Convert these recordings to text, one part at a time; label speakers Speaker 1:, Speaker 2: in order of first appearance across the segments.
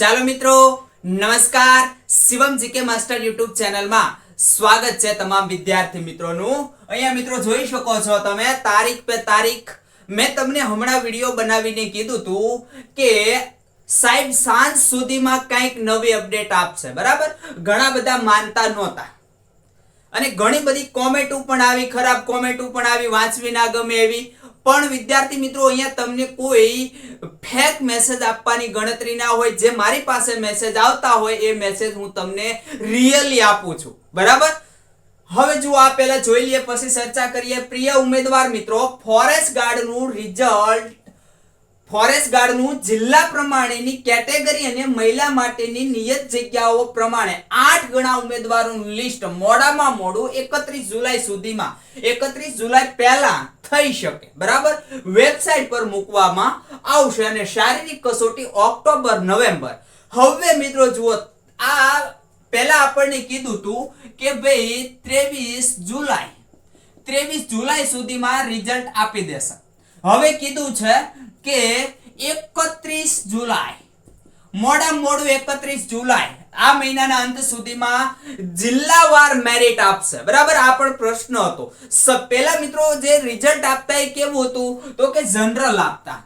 Speaker 1: ચાલો મિત્રો, નમસ્કાર. શિવમ જીકે માસ્ટર યુટ્યુબ ચેનલમાં સ્વાગત છે તમામ વિદ્યાર્થી મિત્રોનું. અહીંયા મિત્રો જોઈ શકો છો તમે, તારીખ પે તારીખ મેં તમને હમણાં વીડિયો બનાવીને કીધું તું કે સાહેબ, સાંજ સુધીમાં કંઈક નવી અપડેટ આપશે, બરાબર? ઘણા બધા માનતા નહોતા. અને ઘણી બધી કોમેન્ટો પણ આવી, ખરાબ કોમેન્ટો પણ આવી, વાંચવી ના ગમે એવી. પણ વિદ્યાર્થી મિત્રો, અહીંયા તમને કોઈ ફેક મેસેજ આપવાની ગણતરી ના હોય. જે મારી પાસે મેસેજ આવતા હોય, એ મેસેજ હું તમને રિયલી આપું છું. બરાબર? હવે જો આ પહેલા જોઈ લઈએ, પછી ચર્ચા કરીએ. પ્રિય ઉમેદવાર મિત્રો ફોરેસ્ટ ગાર્ડનું રિઝલ્ટ ફોરેસ્ટ ગાર્ડનું જિલ્લા પ્રમાણેની કેટેગરી અને મહિલા માટેની નિયત જગ્યાઓ પ્રમાણે આઠ ગણા ઉમેદવારોનું લિસ્ટ મોડામાં મોડું એકત્રીસ જુલાઈ સુધીમાં એકત્રીસ જુલાઈ પહેલા થઈ શકે. બરાબર? વેબસાઇટ પર મૂકવામાં આવશે અને શારીરિક કસોટી ઓક્ટોબર, નવેમ્બર. હવે મિત્રો જુઓ, આ પહેલા આપણને કીધું તું કે ભાઈ ત્રેવીસ જુલાઈ. ત્રેવીસ જુલાઈ સુધીમાં રિઝલ્ટ આપી દેશે. હવે કીધું છે કે એકત્રીસ જુલાઈ. મોડા મોડું એકત્રીસ જુલાઈ. આ મહિનાના અંત સુધીમાં જિલ્લાવાર મેરિટ આપશે. બરાબર? આ પણ પ્રશ્ન હતો. પેલા મિત્રો જે રિઝલ્ટ આપતા એ કેવું હતું? તો કે જનરલ આપતા.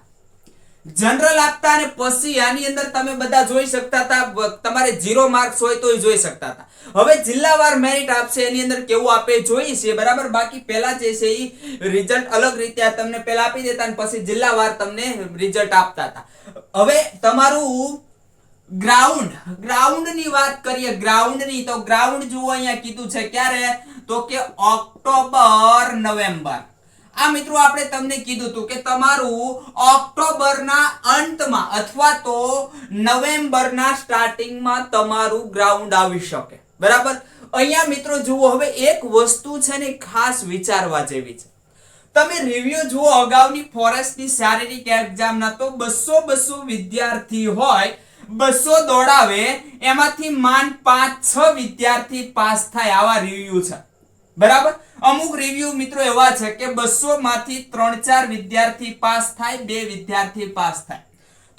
Speaker 1: જનરલ આપતા અને પછી આની અંદર તમે બધા જોઈ શકતા હતા તમારે ઝીરો માર્ક્સ હોય તોય જોઈ શકતા હતા. હવે જિલ્લાવાર મેરિટ આપશે, એની અંદર કેવું આપે જોઈએ છે, બરાબર? બાકી પહેલા જે છે એ રિઝલ્ટ અલગ રીતે તમને પહેલા આપી દેતા અને પછી જિલ્લાવાર તમને રિઝલ્ટ આપતા હતા. હવે તમારું ગ્રાઉન્ડ ગ્રાઉન્ડની વાત કરીએ ગ્રાઉન્ડની, તો ગ્રાઉન્ડ જુઓ અહીંયા કીધું છે ક્યારે? તો કે ઓક્ટોબર, નવેમ્બર. આ મિત્રો આપણે તમને કીધું હતું કે તમારું ઓક્ટોબરના અંતમાં અથવા તો નવેમ્બરના સ્ટાર્ટિંગમાં તમારું ગ્રાઉન્ડ આવી શકે. બરાબર? અહીંયા મિત્રો જુઓ, હવે એક વસ્તુ છે ને ખાસ વિચારવા જેવી છે. તમે રિવ્યુ જુઓ, અગાઉની ફોરેસ્ટની શારીરિક એક્ઝામના તો બસો બસો વિદ્યાર્થી હોય, બસો દોડાવે, એમાંથી માન પાંચ છ વિદ્યાર્થી પાસ થાય આવા રિવ્યુ છે. બરાબર? અમુક રિવ્યુ મિત્રો એવા છે કે બસો માંથી ત્રણ ચાર વિદ્યાર્થી પાસ થાય, બે વિદ્યાર્થી પાસ થાય.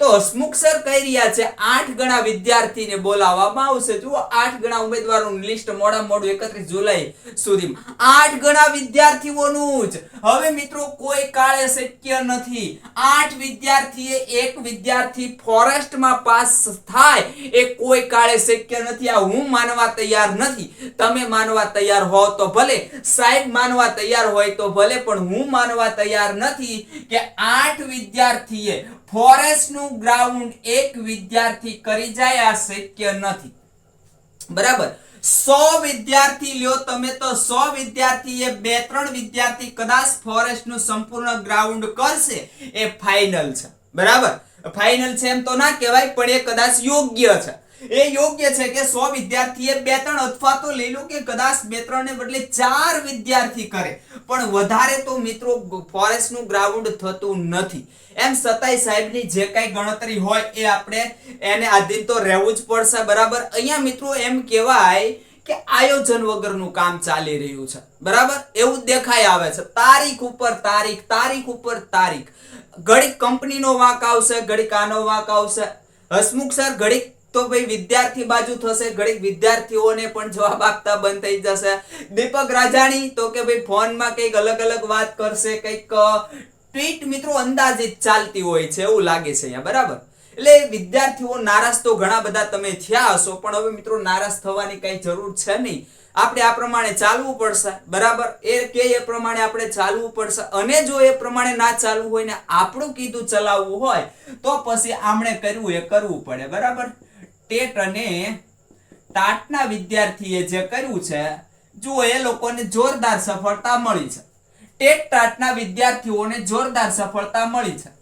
Speaker 1: તો હસમુખ સર કહી રહ્યા છે, આઠ ગણા વિદ્યાર્થીને બોલાવવામાં આવશે. જુઓ, આઠ ગણા ઉમેદવારોનું લિસ્ટ મોડા મોડું એકત્રીસ જુલાઈ સુધીમાં. આઠ ગણા વિદ્યાર્થીઓનું જ. હવે મિત્રો, કોઈ કાળે શક્ય નથી. આઠ વિદ્યાર્થીએ એક વિદ્યાર્થી ફોરેસ્ટમાં પાસ થાય. એ કોઈ કાળે શક્ય નથી. આ હું માનવા તૈયાર નથી. તમે માનવા તૈયાર હો તો ભલે. સાહેબ માનવા તૈયાર હોય તો ભલે. પણ હું માનવા તૈયાર નથી કે આઠ વિદ્યાર્થીએ ફોરેસ્ટનું ગ્રાઉન્ડ એક વિદ્યાર્થી કરી જાય, આ શક્ય નથી. બરાબર? સો વિદ્યાર્થી લ્યો તમે તો સો વિદ્યાર્થી એ બે, ત્રણ વિદ્યાર્થી કદાચ ફોરેસ્ટનું સંપૂર્ણ ગ્રાઉન્ડ કરશે, એ ફાઇનલ છે. બરાબર? ફાઇનલ છે એમ તો ના કહેવાય, પણ એ કદાચ યોગ્ય છે. એ યોગ્ય છે કે સો વિદ્યાર્થીએ બે ત્રણ અથવા તો લઈ લો કે કદાચ બે ત્રણ બદલે ચાર વિદ્યાર્થી કરે. પણ વધારે તો મિત્રો ફોરેસ્ટ ગ્રાઉન્ડ થતું નથી. એમ સતાઈ સાહેબની જે કઈ ગણતરી હોય એ આપણે એને આધીન તો રહેવું જ પડશે, બરાબર? અહીંયા મિત્રો એમ કહેવાય કે આયોજન વગરનું કામ ચાલી રહ્યું છે. બરાબર? એવું દેખાય આવે છે. તારીખ ઉપર તારીખ તારીખ ઉપર તારીખ. ઘડીક કંપનીનો વાંક આવશે, ઘડીક આનો વાંક આવશે. હસમુખ સર, ઘડીક તો ભાઈ વિદ્યાર્થી બાજુ થશે, ઘડીક વિદ્યાર્થીઓને પણ જવાબ આપતા બંધ થઈ જશે. દીપક રાજાણી, તો કે ભાઈ ફોનમાં કંઈક અલગ અલગ વાત કરશે, કંઈક ટ્વીટ મિત્રો અંદાજિત ચાલતી હોય છે એવું લાગે છે અહીંયા, બરાબર? એટલે વિદ્યાર્થીઓ નારાજ તો ઘણા બધા તમે થયા હશો, પણ હવે મિત્રો નારાજ થવાની કઈ જરૂર છે નહીં. આપણે આ પ્રમાણે ચાલવું પડશે, બરાબર? એ કે એ પ્રમાણે આપણે ચાલવું પડશે, અને જો એ પ્રમાણે ના ચાલવું હોય ને આપણું કીધું ચલાવવું હોય, તો પછી આમણે કર્યું એ કરવું પડે, બરાબર? ટેટ અને ટાટના વિદ્યાર્થીએ જે કર્યું છે, જુઓ એ લોકોને જોરદાર સફળતા મળી છે. ટેટ ટાટના વિદ્યાર્થીઓને જોરદાર સફળતા મળી છે.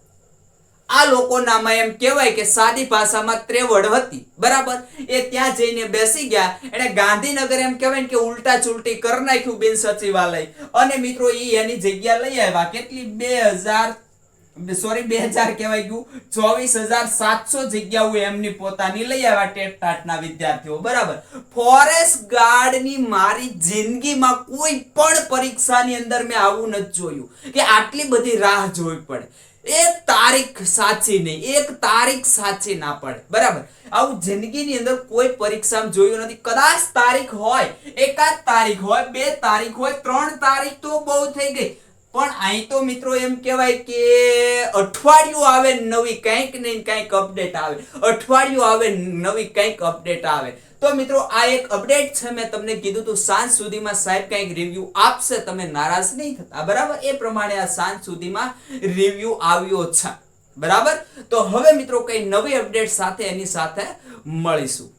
Speaker 1: આ લોકોનામાં એમ કહેવાય કે સાદી ભાષામાં ત્રેવડ હતી. બરાબર? એ ત્યાં જઈને બેસી ગયા. એને ગાંધીનગર એમ કહેવાય કે ઉલટા ચુલટી કરી નાખ્યું બિન સચિવાલય. અને મિત્રો એ એની જગ્યા લઈ આવ્યા. કેટલી? બે હજાર સોરી બે હજાર કહેવાય ગયું. ચોવીસ હજાર સાતસો જગ્યાઓ એમની પોતાની લઈ આવ્યા ટેટ ટાટના વિદ્યાર્થીઓ. બરાબર. ફોરેસ્ટ ગાર્ડની મારી જિંદગીમાં કોઈ પણ પરીક્ષાની અંદર મેં આવું નથી જોયું કે આટલી બધી રાહ જોવી પડે. એક તારીખ સાચી નહીં, એક તારીખ સાચી ના પડે. બરાબર. આવું જિંદગીની અંદર કોઈ પરીક્ષામાં જોયું નથી. કદાચ તારીખ હોય, એકાદ તારીખ હોય, બે તારીખ હોય, ત્રણ તારીખ તો બહુ થઈ ગઈ. પણ અહીં તો મિત્રો એમ કહેવાય કે અઠવાડિયું આવે નવી કંઈક ને કંઈક અપડેટ આવે. અઠવાડિયું આવે નવી કંઈક અપડેટ આવે. તો મિત્રો આ એક અપડેટ છે, મેં તમને કીધું તું સાંજ સુધીમાં સાહેબ કંઈક રિવ્યુ આપશે, તમે નારાજ નહીં થતા. બરાબર? એ પ્રમાણે આ સાંજ સુધીમાં રિવ્યુ આવ્યો છે. બરાબર? તો હવે મિત્રો કઈ નવી અપડેટ સાથે એની સાથે મળીશું.